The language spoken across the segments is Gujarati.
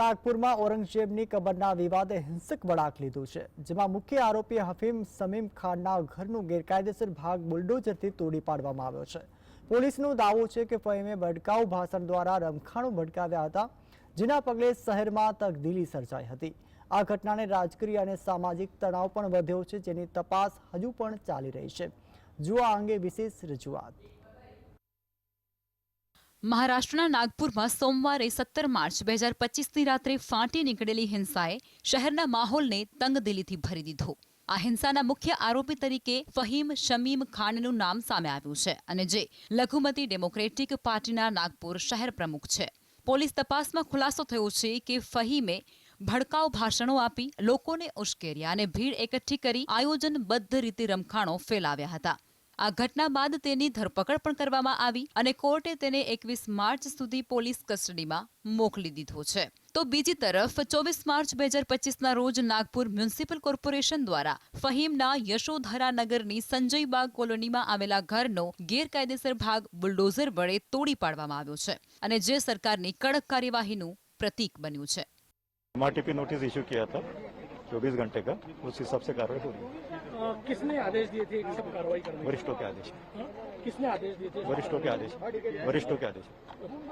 નાગપુરમાં ઔરંગઝેબની કબરના વિવાદે હિંસક વળાંક લીધું છે, જેમાં મુખ્ય આરોપી હફીમ સમીમ ખાનના ઘરનું ગેરકાયદેસર ભાગ બુલડોઝરથી તોડી પાડવામાં આવ્યો છે. પોલીસનો દાવો છે કે ફહીમે ભડકાઉ ભાષણ દ્વારા રમખાણું ભડકાવ્યા હતા, જેના પગલે શહેરમાં તકદીલી સર્જાઈ હતી. આ ઘટનાને રાજકીય અને સામાજિક તણાવ પણ વધ્યો છે, જેની તપાસ હજુ પણ ચાલી રહી છે. જુઓ આ અંગે વિશેષ રજૂઆત. મહારાષ્ટ્રના નાગપુરમાં સોમવારે સત્તર માર્ચ બે હજાર પચીસની રાત્રે ફાંટી નીકળેલી હિંસાએ શહેરના માહોલને તંગદિલીથી ભરી દીધો. આ હિંસાના મુખ્ય આરોપી તરીકે ફહીમ શમીમ ખાનનું નામ સામે આવ્યું છે અને જે લઘુમતી ડેમોક્રેટિક પાર્ટીના નાગપુર શહેર પ્રમુખ છે. પોલીસ તપાસમાં ખુલાસો થયો છે કે ફહીમે ભડકાઉ ભાષણો આપી લોકોને ઉશ્કેર્યા અને ભીડ એકઠી કરી આયોજનબદ્ધ રીતે રમખાણો ફેલાવ્યા હતા. આ ઘટના બાદ તેની ધરપકડ પણ કરવામાં આવી અને કોર્ટે તેને એકવીસ માર્ચ સુધી પોલીસ કસ્ટડીમાં મોકલી દીધો છે. તો બીજી તરફ, ચોવીસ માર્ચ બે હજાર પચીસના રોજ નાગપુર મ્યુનિસિપલ કોર્પોરેશન દ્વારા ફહીમના યશોધરા નગરની સંજયબાગ કોલોનીમાં આવેલા ઘરનો ગેરકાયદેસર ભાગ બુલડોઝર વડે તોડી પાડવામાં આવ્યો છે અને જે સરકારની કડક કાર્યવાહીનું પ્રતીક બન્યું છે. નોટિસ ઇશ્યુ કિયા હતા ચોવીસ ઘંટે કા, ઉસ હિસાબ સે કાર્યવાહી किसने आदेश दिए थे इस पर कार्रवाई करने वरिष्ठों के आदेश। हाँ? किसने आदेश दिए थे? वरिष्ठों के आदेश। वरिष्ठों के आदेश।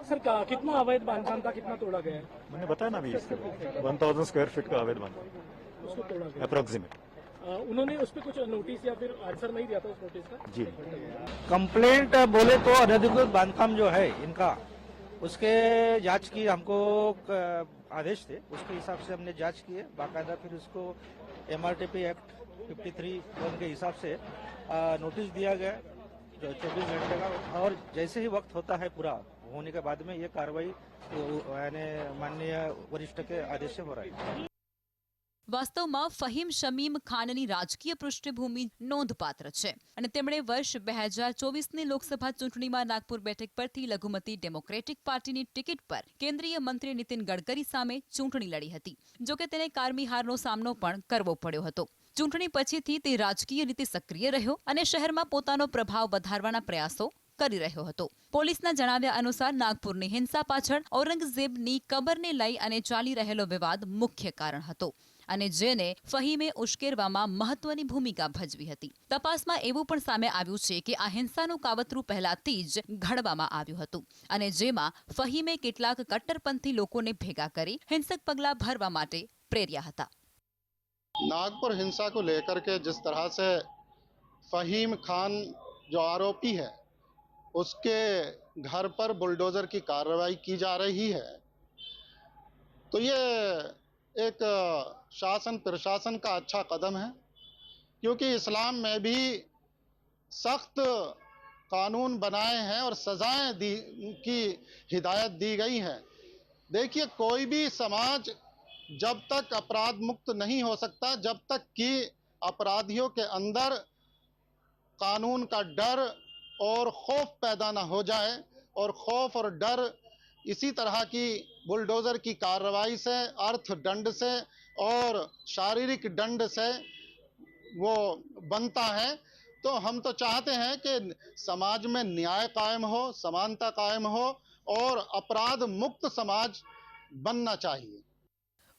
सर का- कितना अवैध बांधकाम था? कितना तोड़ा गया है? मैंने बताया ना अभी इसके वन थाउज़ेंड स्क्वायर फीट का अवैध बाँध उसको तोड़ा गया। अप्रोक्सीमेट उन्होंने उस पर कुछ नोटिस या फिर आंसर नहीं दिया था उस नोटिस का? जी। कंप्लेंट बोले तो अनधिकृत बांधकाम जो है इनका उसके जाँच की हमको आदेश थे। उसके हिसाब से हमने जाँच की है। बाकायदा फिर उसको एमआरटीपी एक्ट 53 वन के हिसाब से नोटिस दिया गया जो 24 घंटे का, और जैसे ही वक्त होता है पूरा, होने के बाद में ये कार्रवाई, यानी माननीय वरिष्ठ के आदेश से हो रहा है। વાસ્તવમાં ફહીમ શમીમ ખાનની રાજકીય પૃષ્ઠભૂમિ નોંધપાત્ર છે. અને તેમણે વર્ષ બે હજાર ચોવીસની લોકસભા ચૂંટણીમાં નાગપુર બેઠક પરથી લઘુમતી ડેમોક્રેટિક પાર્ટીની ટિકિટ પર કેન્દ્રીય મંત્રી નીતિન ગડકરી સામે ચૂંટણી લડી હતી. જોકે તેને કારમી હારનો સામનો પણ કરવો પડ્યો હતો. ચૂંટણી પછીથી તે રાજકીય રીતે સક્રિય રહ્યો અને શહેરમાં પોતાનો પ્રભાવ વધારવાના પ્રયાસો કરી રહ્યો હતો. પોલીસના જણાવ્યા અનુસાર નાગપુરની હિંસા પાછળ ઔરંગઝેબની કબરને લઈ અને ચાલી રહેલો વિવાદ મુખ્ય કારણ હતો. અને જેને ફહીમે ઉશ્કેરવામાં મહત્વની ભૂમિકા ભજવી હતી તપાસમાં એવું પણ સામે આવ્યું છે કે આ હિંસાનું કાવતરું પહેલાથી જ ઘડવામાં આવ્યું હતું અને જેમાં ફહીમે કેટલાક કટ્ટરપંથી લોકોને ભેગા કરી હિંસક પગલાં ભરવા માટે પ્રેર્યા હતા नागपुर हिंसा को लेकर के जिस तरह से फहीम खान जो आरोपी है उसके घर पर बुलडोजर की कार्रवाई की जा रही है तो ये एक शासन, प्रशासन का अच्छा कदम है, क्योंकि इस्लाम में भी सख्त कानून बनाए हैं और सजाएँ दी, की हिदायत दी गई है। देखिए, कोई भी समाज जब तक अपराध मुक्त नहीं हो सकता, जब तक कि अपराधियों के अंदर कानून का डर और खौफ पैदा ना हो जाए, और खौफ और डर इसी तरह की बुलडोज़र की कार्रवाई से अर्थ दंड से और शारीरिक दंड से वो बनता है तो हम तो चाहते हैं कि समाज में न्याय कायम हो समानता कायम हो और अपराध मुक्त समाज बनना चाहिए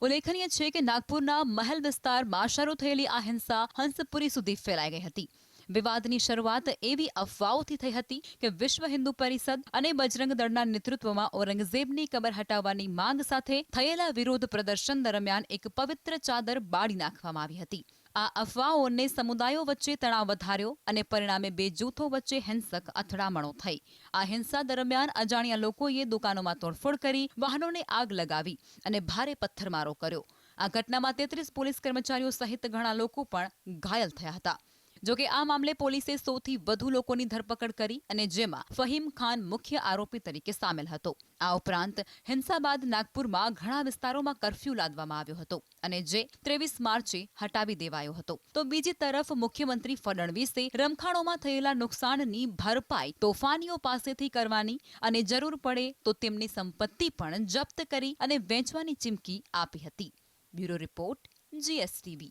ઉલ્લેખનીય છે કે નાગપુરના મહેલ વિસ્તારમાં શરૂ થયેલી આ હિંસા હંસપુરી સુધી ફેલાઈ ગઈ હતી વિવાદની શરૂઆત એવી અફવાઓથી થઈ હતી કે વિશ્વ હિન્દુ પરિષદ અને બજરંગ દળના નેતૃત્વમાં ઔરંગઝેબની કબર હટાવવાની માંગ સાથે થયેલા વિરોધ પ્રદર્શન દરમિયાન એક પવિત્ર ચાદર બાળી નાખવામાં આવી હતી. આ અફવાઓને સમુદાયો વચ્ચે તણાવ વધાર્યો અને પરિણામે બે જૂથો વચ્ચે હિંસક અથડામણો થઈ. આ હિંસા દરમિયાન અજાણ્યા લોકોએ દુકાનોમાં તોડફોડ કરી, વાહનોને આગ લગાવી અને ભારે પથ્થરમારો કર્યો. આ ઘટનામાં તેત્રીસ પોલીસ કર્મચારીઓ સહિત ઘણા લોકો પણ ઘાયલ થયા હતા. જોકે આ મામલે પોલીસે સૌથી વધુ લોકોની ધરપકડ કરી અને જેમાં ફહીમ ખાન મુખ્ય આરોપી તરીકે સામેલ હતો. આ ઉપરાંત હિંસા બાદ નાગપુરમાં ઘણા વિસ્તારોમાં કરફ્યુ લાદવામાં આવ્યો હતો અને જે ત્રેવીસ માર્ચે હટાવી દેવાયો હતો. તો બીજી તરફ મુખ્યમંત્રી ફડણવીસે રમખાણોમાં થયેલા નુકસાનની ભરપાઈ તોફાનીઓ પાસેથી કરવાની અને જરૂર પડે તો તેમની સંપત્તિ પણ જપ્ત કરી અને વેચવાની ચીમકી આપી હતી. Bureau report, GSTV.